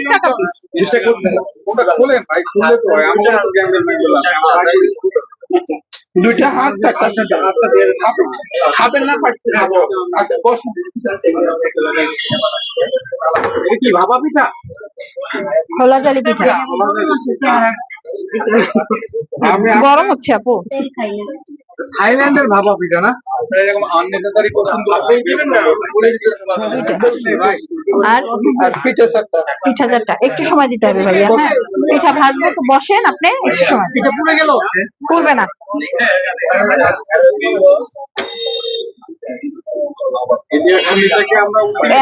বিশ টাকা পিস চেষ্টা করতে ওটা খোলেন ভাই খুলে তো আমরা তো গ্যাঙ্গের মেয়ে বললাম দুইটা হাত খাবেন না পারছেন আচ্ছা কি ভাপা পিঠা? খোলা জালি পিঠা। আমি গরম হচ্ছে আপু। থাইল্যান্ডের ভাবা পিঠা না? এরকম আননেসেসারি কোশ্চেন তো আপনি দিবেন না। বলে দিতে আর আর পিঠে চারটা পিঠা চারটা একটু সময় দিতে হবে ভাইয়া হ্যাঁ? পিঠা ভাজবো তো বসেন আপনি একটু সময়। পিঠা পুড়ে গেল? পুড়বে না।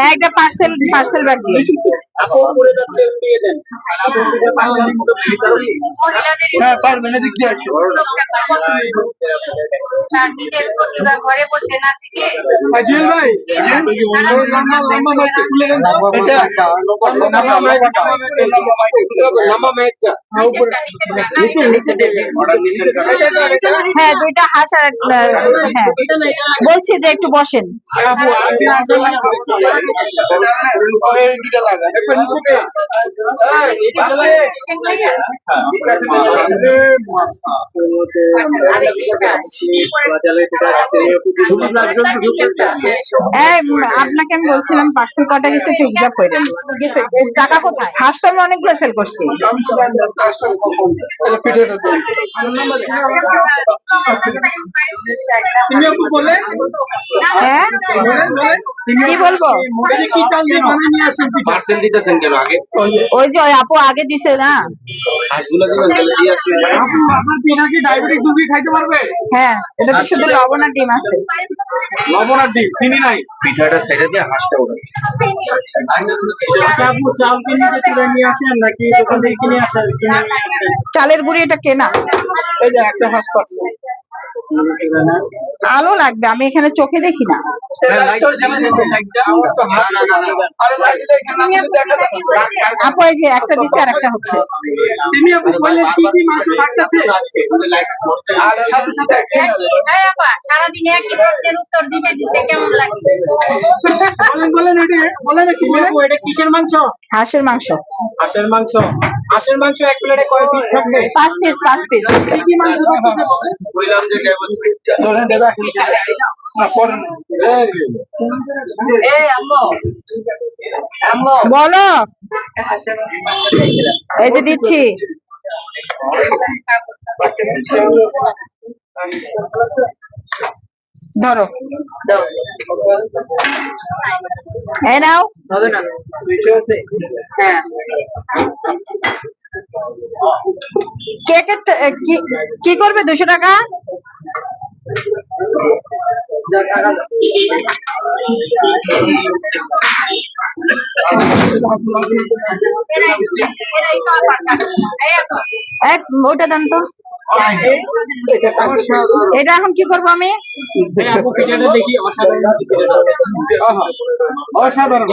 একটা পার্সেল পার্সেল ব্যাগ দিয়ে। আপু পড়ে যাচ্ছে হ্যাঁ পারবেন এদিক দিয়ে আসো ঘরে বসে না থেকে আজিল ভাই লম্বা লম্বা মাইকটা খুলে দেন এটা লম্বা মাইকটা উপরে নিচে নিচে দেবে অর্ডার নিচে হ্যাঁ দুইটা হাঁস হ্যাঁ। বলছি যে একটু বসেন। আপনাকে আমি বলছিলাম পার্সেল কটা গেছে গেছে টাকা কোথায়? তো আমি অনেকগুলো সেল করছি। হ্যাঁ? কি বলব? কি চাল দিয়ে বানিয়ে নিয়ে আসেন পার্সেল দিতেছেন কেন আগে? ওই যে ওই আপু আগে দিছে না? হাঁসগুলো দিবেন তাহলে দিয়ে আসেন। আপু আপনার পিঠা কি ডায়াবেটিস রোগী খাইতে পারবে? হ্যাঁ এটা তো শুধু লবণ আর ডিম আছে। লবণ আর ডিম চিনি নাই। পিঠাটা ছেড়ে দিয়ে হাঁসটা উঠে আচ্ছা আপু চাল কিনে যে নিয়ে আসেন নাকি দোকান থেকে কিনে আসেন? কিনে চালের গুঁড়ি এটা কেনা। এই যে একটা হাঁস পারছে আলো লাগবে আমি এখানে চোখে দেখি না। যাবে আপু এই যে একটা দিচ্ছে আর একটা হচ্ছে। সারাদিন একই প্রশ্নের উত্তর দিতে দিতে কেমন লাগে? বলেন বলেন এটা বলেন কিসের মাংস? হাঁসের মাংস। হাঁসের মাংস। হাঁসের মাংস এক প্লেটে কয় পিস থাকবে? পাঁচ পিস পাঁচ পিস কি কি মাংস বলেন বললাম যে কেমন ধরেন দাদা আম্মু বলো। এই যে দিচ্ছি। ধরো। এই নাও। হবে না হ্যাঁ কি করবে দুশো টাকা? ওটা দেন তো। এটা এখন কি করব আমি? অসাধারণ